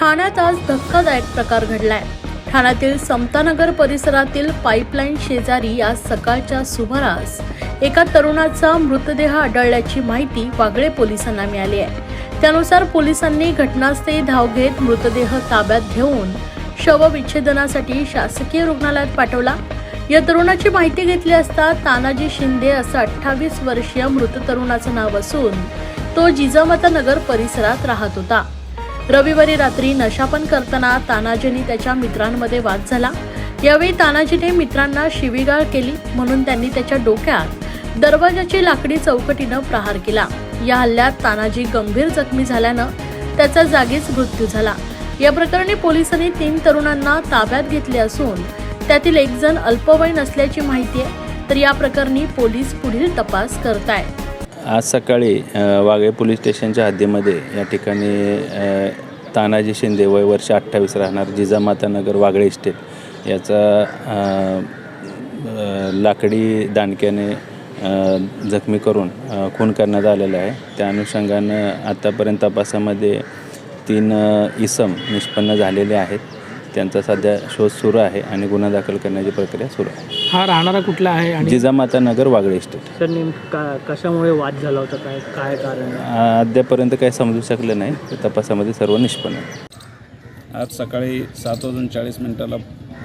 ठाण्यात आज धक्कादायक प्रकार घडलाय. ठाण्यातील समतानगर परिसरातील पाईपलाईन शेजारी आज सकाळच्या सुमारास एका तरुणाचा मृतदेह आढळल्याची माहिती वागळे पोलिसांना मिळाली आहे. त्यानुसार पोलिसांनी घटनास्थळी धाव घेत मृतदेह ताब्यात घेऊन शवविच्छेदनासाठी शासकीय रुग्णालयात पाठवला. या तरुणाची माहिती घेतली असता तानाजी शिंदे असं अठ्ठावीस वर्षीय मृत तरुणाचं नाव असून तो जिजामाता नगर परिसरात राहत होता. रविवारी रात्री नशापन करताना तानाजीने त्याच्या मित्रांमध्ये वाद झाला. यावेळी तानाजीने मित्रांना शिवीगाळ केली म्हणून त्यांनी त्याच्या डोक्यात दरवाजाची लाकडी चौकटीनं प्रहार केला. या हल्ल्यात तानाजी गंभीर जखमी झाल्यानं त्याचा जागीच मृत्यू झाला. या प्रकरणी पोलिसांनी तीन तरुणांना ताब्यात घेतले असून त्यातील एक जण अल्पवयीन असल्याची माहिती आहे. तर या प्रकरणी पोलीस पुढील तपास करतायत. आज सकाळी अ, वागळे पोलीस स्टेशनच्या हद्दीमध्ये या ठिकाणी तानाजी शिंदे वय वर्ष अठ्ठावीस राहणार जिजामातानगर वागळे इस्टेट याचा लाकडी दांडक्याने जखमी करून खून करण्यात आलेला आहे. त्या अनुषंगानं आत्तापर्यंत तपासामध्ये तीन इसम निष्पन्न झालेले आहेत. त्यांचा सध्या शोध सुरू आहे आणि गुन्हा दाखल करण्याची प्रक्रिया सुरू आहे. हा राहणारा कुठला आहे आणि जिजामाता नगर वागळे इस्टेट सर नेमका कशामुळे वाद झाला होता? काय काय कारण आहे? अद्यापर्यंत काही समजू शकलं नाही. ते तपासामध्ये सर्व निष्पन्न आहे. आज सकाळी सात वाजून चाळीस मिनटाला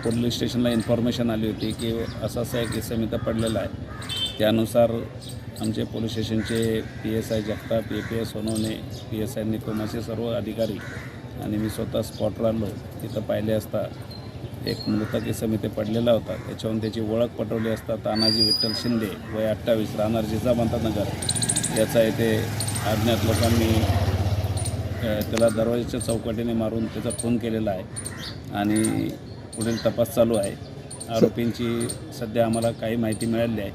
पोलीस स्टेशनला इन्फॉर्मेशन आली होती की असा असा एक इसम इथं पडलेला आहे. त्यानुसार आमचे पोलीस स्टेशनचे P S I Jagtap P P S Sonawane P S I Nikam असे सर्व अधिकारी आणि मी स्वतः स्पॉटवर आलो तिथं पाहिले असता एक मृतक इसम इथे पडलेला होता. त्याच्यावरून त्याची ओळख पटवली असता तानाजी विठ्ठल शिंदे वय अठ्ठावीस राहणार जिजामाता नगर याचा येथे अज्ञात लोकांनी त्याला दरवाजाच्या चौकटीने मारून त्याचा खून केलेला आहे. आणि पुढील तपास चालू आहे. आरोपींची सध्या आम्हाला काही माहिती मिळाली आहे.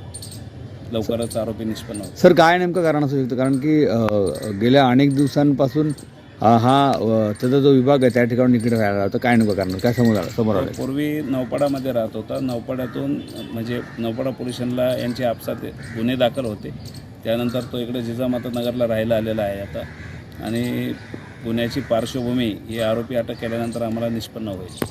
लवकरच आरोपी निष्पन्न सर काय नेमकं कारण असू शकतं? कारण की गेल्या अनेक दिवसांपासून हा हा त्याचा जो विभाग आहे त्या ठिकाणी इकडे राहिला होता. काय नको कारण काय समोर आलं? समोर आलं. पूर्वी नौपाडामध्ये राहत होता. नौपाड्यातून म्हणजे नौपाडा पोलिसांना यांचे आपसात गुन्हे दाखल होते. त्यानंतर तो इकडे जिजामाता नगरला राहायला आलेला आहे आता. आणि गुन्ह्याची पार्श्वभूमी ही आरोपी अटक केल्यानंतर आम्हाला निष्पन्न होईल